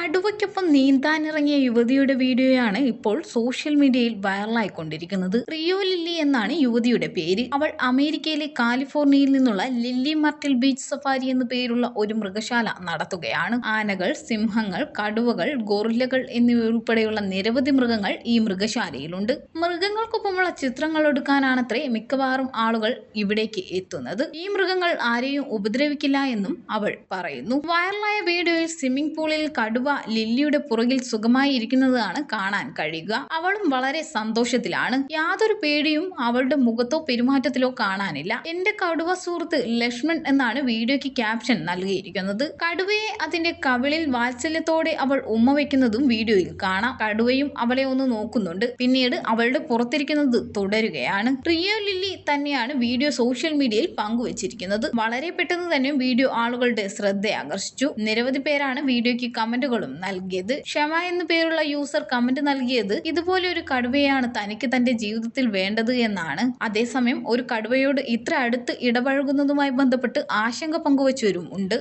കടുവയ്ക്കൊപ്പം നീന്താനിറങ്ങിയ യുവതിയുടെ വീഡിയോയാണ് ഇപ്പോൾ സോഷ്യൽ മീഡിയയിൽ വൈറലായിക്കൊണ്ടിരിക്കുന്നത്. റിയോ ലില്ലി എന്നാണ് യുവതിയുടെ പേര്. അവൾ അമേരിക്കയിലെ കാലിഫോർണിയയിൽ നിന്നുള്ള ലില്ലി മർട്ടിൽ ബീച്ച് സഫാരി എന്നു പേരുള്ള ഒരു മൃഗശാല നടത്തുകയാണ്. ആനകൾ സിംഹങ്ങൾ കടുവകൾ ഗൊറില്ലകൾ എന്നിവ ഉൾപ്പെടെയുള്ള നിരവധി മൃഗങ്ങൾ ഈ മൃഗശാലയിലുണ്ട്. മൃഗങ്ങൾക്കൊപ്പമുള്ള ചിത്രങ്ങൾ എടുക്കാനാണത്രേ മിക്കവാറും ആളുകൾ ഇവിടേക്ക് എത്തുന്നത്. ഈ മൃഗങ്ങൾ ആരെയും ഉപദ്രവിക്കില്ല എന്നും അവൾ പറയുന്നു. വൈറലായ വീഡിയോയിൽ സ്വിമ്മിംഗ് പൂളിൽ കടുവ ലില്ലിയുടെ പുറകിൽ സുഖമായി ഇരിക്കുന്നതാണ് കാണാൻ കഴിയുക. അവളും വളരെ സന്തോഷത്തിലാണ്. യാതൊരു പേടിയും അവളുടെ മുഖത്തോ പെരുമാറ്റത്തിലോ കാണാനില്ല. എന്റെ കടുവ സുഹൃത്ത് ലക്ഷ്മൺ എന്നാണ് വീഡിയോയ്ക്ക് ക്യാപ്ഷൻ നൽകിയിരിക്കുന്നത്. കടുവയെ അതിന്റെ കവിളിൽ വാത്സല്യത്തോടെ അവൾ ഉമ്മ വെക്കുന്നതും വീഡിയോയിൽ കാണാം. കടുവയും അവളെ ഒന്ന് നോക്കുന്നുണ്ട്. പിന്നീട് അവളുടെ പുറത്തിരിക്കുന്നത് തുടരുകയാണ്. റിയോ ലില്ലി തന്നെയാണ് വീഡിയോ സോഷ്യൽ മീഡിയയിൽ പങ്കുവച്ചിരിക്കുന്നത്. വളരെ പെട്ടെന്ന് തന്നെ വീഡിയോ ആളുകളുടെ ശ്രദ്ധ ആകർഷിച്ചു. നിരവധി പേരാണ് വീഡിയോയ്ക്ക് കമന്റുകളും നൽകിയത്. ക്ഷമ എന്നു പേരുള്ള യൂസർ കമന്റ് നൽകിയത് ഇതുപോലെ ഒരു കടുവയാണ് തനിക്ക് തന്റെ ജീവിതത്തിൽ വേണ്ടത് എന്നാണ്. അതേസമയം ഒരു കടുവയോട് ഇത്ര അടുത്ത് ഇടപഴകുന്നതുമായി ബന്ധപ്പെട്ട് ആശങ്ക പങ്കുവച്ചവരും ഉണ്ട്.